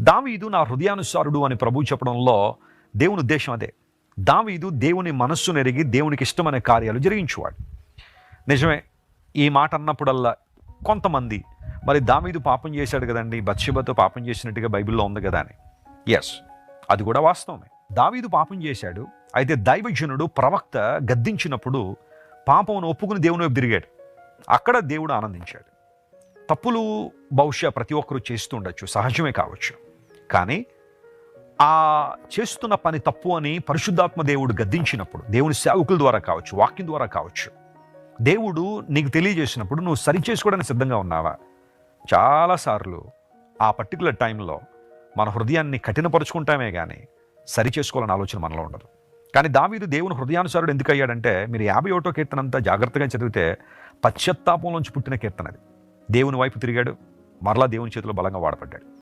దావీదు నా హృదయానుసారుడు అని ప్రభు చెప్పడంలో దేవుని ఉద్దేశం అదే. దావీదు దేవుని మనస్సు నెరిగి దేవునికి ఇష్టమైన కార్యాలు జరిగించువాడు. నిజమే ఈ మాట అన్నప్పుడల్లా కొంతమంది మరి దావీదు పాపం చేశాడు కదండి బత్షెబతో పాపం చేసినట్టుగా బైబిల్లో ఉంది కదా అని. ఎస్ అది కూడా వాస్తవమే. దావీదు పాపం చేశాడు అయితే దైవజనుడు ప్రవక్త గద్దించినప్పుడు పాపమును ఒప్పుకుని దేవుని వైపు తిరిగాడు. అక్కడ దేవుడు ఆనందించాడు. తప్పులు బహుశా ప్రతి ఒక్కరూ చేస్తుండొచ్చు సహజమే కావచ్చు. కానీ ఆ చేస్తున్న పని తప్పు అని పరిశుద్ధాత్మ దేవుడు గద్దించినప్పుడు దేవుని సేవకుల ద్వారా కావచ్చు వాక్యం ద్వారా కావచ్చు దేవుడు నీకు తెలియజేసినప్పుడు నువ్వు సరి చేసుకోవడానికి సిద్ధంగా ఉన్నావా? చాలాసార్లు ఆ పర్టికులర్ టైంలో మన హృదయాన్ని కఠినపరుచుకుంటామే కానీ సరి చేసుకోవాలని ఆలోచన మనలో ఉండదు. కానీ దావీదు దేవుని హృదయానుసారుడు ఎందుకు అయ్యాడంటే మీరు యాభై ఒకటో కీర్తన అంతా జాగ్రత్తగా చదివితే పశ్చాత్తాపంలోంచి పుట్టిన కీర్తన అది దేవుని వైపు తిరిగాడు. మరలా దేవుని చేతిలో బలంగా వాడపడ్డాడు